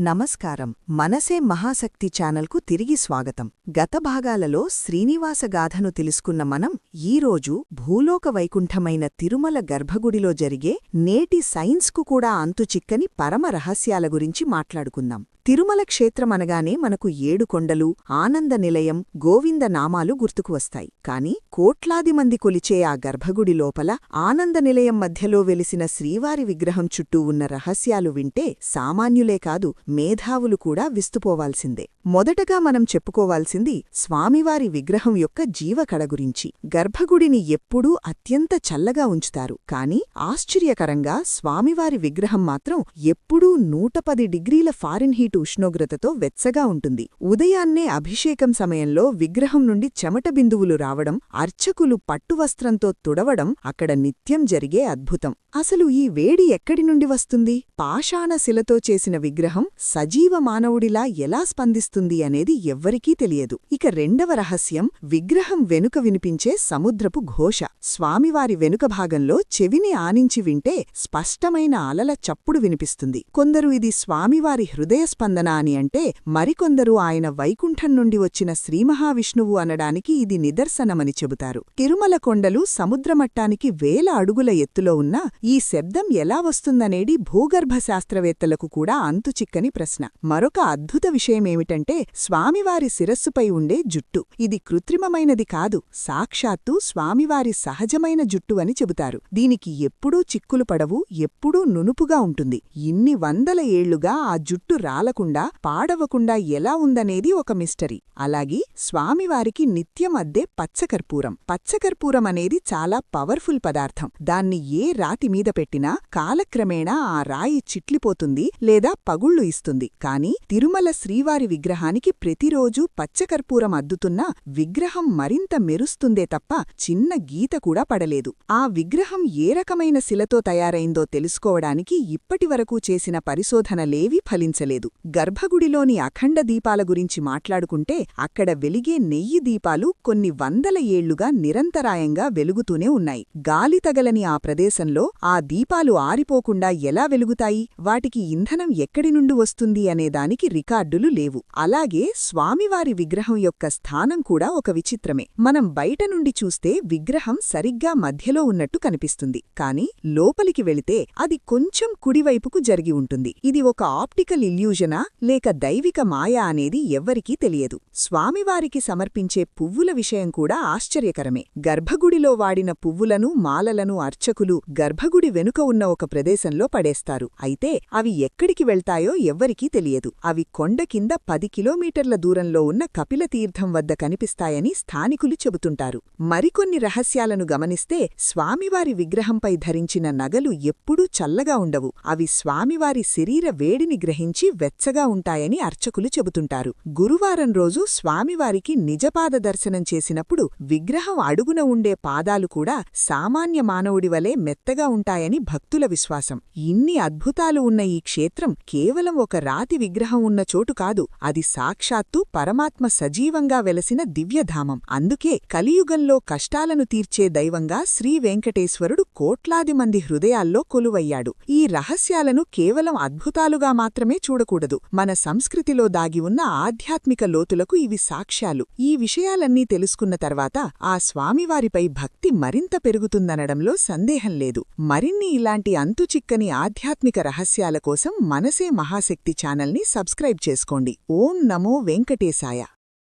నమస్కారం. మనసే మహాశక్తి ఛానల్కు తిరిగి స్వాగతం. గత భాగాలలో శ్రీనివాస గాథను తెలుసుకున్న మనం ఈరోజు భూలోక వైకుంఠమైన తిరుమల గర్భగుడిలో జరిగే నేటి సైన్స్కు కూడా అంతుచిక్కని పరమ రహస్యాల గురించి మాట్లాడుకుందాం. తిరుమల క్షేత్రమనగానే మనకు ఏడు కొండలు ఆనంద నిలయం గోవింద నామాలు గుర్తుకు వస్తాయి. కాని కోట్లాది మంది కొలిచే ఆ గర్భగుడి లోపల ఆనంద నిలయం మధ్యలో వెలిసిన శ్రీవారి విగ్రహం చుట్టూ ఉన్న రహస్యాలు వింటే సామాన్యులే కాదు మేధావులు కూడా విస్తుపోవాల్సిందే. మొదటగా మనం చెప్పుకోవాల్సింది స్వామివారి విగ్రహం యొక్క జీవకడ గురించి. గర్భగుడిని ఎప్పుడూ అత్యంత చల్లగా ఉంచుతారు. కాని ఆశ్చర్యకరంగా స్వామివారి విగ్రహం మాత్రం ఎప్పుడూ నూట డిగ్రీల ఫారెన్హీట్ ఉష్ణోగ్రతతో వెచ్చగా ఉంటుంది. ఉదయాన్నే అభిషేకం సమయంలో విగ్రహం నుండి చెమట బిందువులు రావడం అర్చకులు పట్టువస్త్రంతో తుడవడం అక్కడ నిత్యం జరిగే అద్భుతం. అసలు ఈ వేడి ఎక్కడి నుండి వస్తుంది? పాషాణ శిలతో చేసిన విగ్రహం సజీవ మానవుడిలా ఎలా స్పందిస్తుంది అనేది ఎవ్వరికీ తెలియదు. ఇక రెండవ రహస్యం విగ్రహం వెనుక వినిపించే సముద్రపు ఘోష. స్వామివారి వెనుక భాగంలో చెవిని ఆనించి వింటే స్పష్టమైన అలల చప్పుడు వినిపిస్తుంది. కొందరు ఇది స్వామివారి హృదయ ప్రతిస్పందన అని అంటే మరికొందరు ఆయన వైకుంఠం నుండి వచ్చిన శ్రీమహావిష్ణువు అనడానికి ఇది నిదర్శనమని చెబుతారు. తిరుమల కొండలు సముద్రమట్టానికి వేల అడుగుల ఎత్తులో ఉన్న ఈ శబ్దం ఎలా వస్తుందనేది భూగర్భ శాస్త్రవేత్తలకు కూడా అంతుచిక్కని ప్రశ్న. మరొక అద్భుత విషయమేమిటంటే స్వామివారి శిరస్సుపై ఉండే జుట్టు. ఇది కృత్రిమమైనది కాదు సాక్షాత్తు స్వామివారి సహజమైన జుట్టు అని చెబుతారు. దీనికి ఎప్పుడూ చిక్కులు పడవు ఎప్పుడూ నునుపుగా ఉంటుంది. ఇన్ని వందల ఏళ్ళుగా ఆ జుట్టు రాల రాలకుండా పాడవకుండా ఎలా ఉందనేది ఒక మిస్టరీ. అలాగే స్వామివారికి నిత్యం అద్దే పచ్చకర్పూరం. పచ్చకర్పూరం అనేది చాలా పవర్ఫుల్ పదార్థం. దాన్ని ఏ రాతి మీద పెట్టినా కాలక్రమేణా ఆ రాయి చిట్లిపోతుంది లేదా పగుళ్ళు ఇస్తుంది. కాని తిరుమల శ్రీవారి విగ్రహానికి ప్రతిరోజూ పచ్చకర్పూరం అద్దుతున్నా విగ్రహం మరింత మెరుస్తుందే తప్ప చిన్న గీత కూడా పడలేదు. ఆ విగ్రహం ఏ రకమైన శిలతో తయారైందో తెలుసుకోవడానికి ఇప్పటివరకు చేసిన పరిశోధనలేవీ ఫలించలేదు. గర్భగుడిలోని అఖండ దీపాల గురించి మాట్లాడుకుంటే అక్కడ వెలిగే నెయ్యి దీపాలు కొన్ని వందల ఏళ్ళుగా నిరంతరాయంగా వెలుగుతూనే ఉన్నాయి. గాలి తగలని ఆ ప్రదేశంలో ఆ దీపాలు ఆరిపోకుండా ఎలా వెలుగుతాయి? వాటికి ఇంధనం ఎక్కడి నుండి వస్తుంది అనేదానికి రికార్డులు లేవు. అలాగే స్వామివారి విగ్రహం యొక్క స్థానం కూడా ఒక విచిత్రమే. మనం బయట నుండి చూస్తే విగ్రహం సరిగ్గా మధ్యలో ఉన్నట్టు కనిపిస్తుంది. కాని లోపలికి వెళితే అది కొంచెం కుడివైపుకు జరిగి ఉంటుంది. ఇది ఒక ఆప్టికల్ ఇల్యూజన్ లేక దైవిక మాయా అనేది ఎవ్వరికీ తెలియదు. స్వామివారికి సమర్పించే పువ్వుల విషయం కూడా ఆశ్చర్యకరమే. గర్భగుడిలో వాడిన పువ్వులను మాలలను అర్చకులు గర్భగుడి వెనుక ఉన్న ఒక ప్రదేశంలో పడేస్తారు. అయితే అవి ఎక్కడికి వెళ్తాయో ఎవ్వరికీ తెలియదు. అవి కొండ కింద పది కిలోమీటర్ల దూరంలో ఉన్న కపిలతీర్థం వద్ద కనిపిస్తాయని స్థానికులు చెబుతుంటారు. మరికొన్ని రహస్యాలను గమనిస్తే స్వామివారి విగ్రహంపై ధరించిన నగలు ఎప్పుడూ చల్లగా ఉండవు. అవి స్వామివారి శరీర వేడిని గ్రహించి వెచ్చగా ఉంటాయని అర్చకులు చెబుతుంటారు. గురువారం రోజు స్వామివారికి నిజపాద దర్శనం చేసినప్పుడు విగ్రహం అడుగున ఉండే పాదాలు కూడా సామాన్య మానవుడి వలె మెత్తగా ఉంటాయని భక్తుల విశ్వాసం. ఇన్ని అద్భుతాలు ఉన్న ఈ క్షేత్రం కేవలం ఒక రాతి విగ్రహం ఉన్న చోటు కాదు అది సాక్షాత్తు పరమాత్మ సజీవంగా వెలసిన దివ్యధామం. అందుకే కలియుగంలో కష్టాలను తీర్చే దైవంగా శ్రీ వెంకటేశ్వరుడు కోట్లాది మంది హృదయాల్లో కొలువయ్యాడు. ఈ రహస్యాలను కేవలం అద్భుతాలుగా మాత్రమే చూడకూడదు. మన సంస్కృతిలో దాగి ఉన్న ఆధ్యాత్మిక లోతులకు ఇవి సాక్ష్యాలు. ఈ విషయాలన్నీ తెలుసుకున్న తర్వాత ఆ స్వామివారిపై భక్తి మరింత పెరుగుతుందనడంలో సందేహం లేదు. మరిన్ని ఇలాంటి అంతుచిక్కని ఆధ్యాత్మిక రహస్యాల కోసం మనసే మహాశక్తి ఛానల్ని సబ్స్క్రైబ్ చేసుకోండి. ఓం నమో వెంకటేశాయ.